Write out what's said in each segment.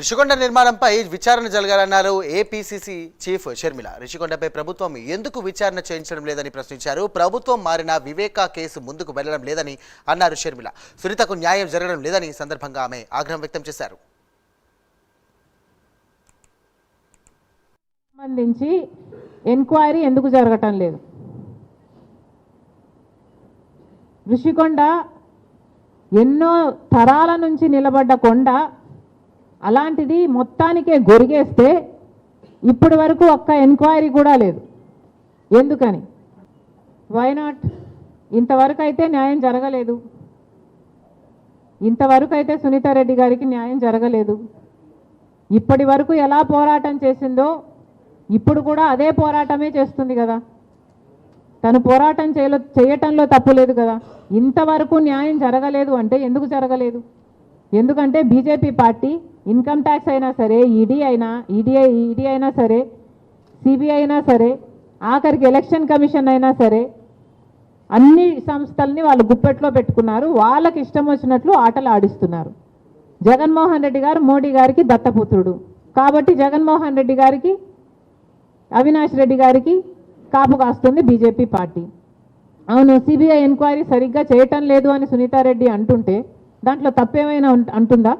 రిషికొండ నిర్మాణంపై విచారణ జరగాలన్నారు ఏపీసీసీ చీఫ్ షర్మిల రిషికొండపై ప్రభుత్వం ఎందుకు విచారణ చేయించడం లేదని ప్రశ్నించారు. ప్రభుత్వం మారిన వివేకా కేసు ముందుకు వెళ్ళడం లేదని అన్నారు షర్మిల సునీతకు న్యాయం జరగడం లేదని సందర్భంగా ఆమె ఆగ్రహం వ్యక్తం చేశారు. సంబంధించి ఎంక్వైరీ ఎందుకు జరగటం లేదు? ఋషికొండ ఎన్నో తరాల నుంచి నిలబడ్డ కొండ అలాంటిది మొత్తానికే గొరిగేస్తే ఇప్పటి వరకు ఒక్క ఎంక్వైరీ కూడా లేదు. ఎందుకని? వై నాట్ ఇంతవరకు అయితే న్యాయం జరగలేదు. ఇంతవరకు అయితే సునీతారెడ్డి గారికి న్యాయం జరగలేదు. ఇప్పటి వరకు ఎలా పోరాటం చేసిందో ఇప్పుడు కూడా అదే పోరాటమే చేస్తుంది కదా. తను పోరాటం చేయలో చేయటంలో తప్పు లేదు కదా. ఇంతవరకు న్యాయం జరగలేదు అంటే ఎందుకు జరగలేదు? ఎందుకంటే బీజేపీ పార్టీ ఇన్కమ్ ట్యాక్స్ అయినా సరే ఈడీ అయినా ఈడీ ఈడీ అయినా సరే సిబిఐ అయినా సరే ఆఖరికి ఎలక్షన్ కమిషన్ అయినా సరే అన్ని సంస్థల్ని వాళ్ళు గుప్పెట్లో పెట్టుకున్నారు. వాళ్ళకి ఇష్టం వచ్చినట్లు ఆటలు ఆడిస్తున్నారు. జగన్మోహన్ రెడ్డి గారు మోడీ గారికి దత్తపుత్రుడు. కాబట్టి జగన్మోహన్ రెడ్డి గారికి అవినాష్ రెడ్డి గారికి కాపు కాస్తుంది బీజేపీ పార్టీ. అవును సిబిఐ ఎంక్వైరీ సరిగ్గా చేయటం లేదు అని సునీతారెడ్డి అంటుంటే దాంట్లో తప్పేమైనా అంటుందా?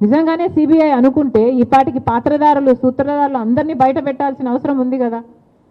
నిజంగానే సిబిఐ అనుకుంటే ఈ పాటికి పాత్రదారులు సూత్రధారులు అందరినీ బయట పెట్టాల్సిన అవసరం ఉంది కదా.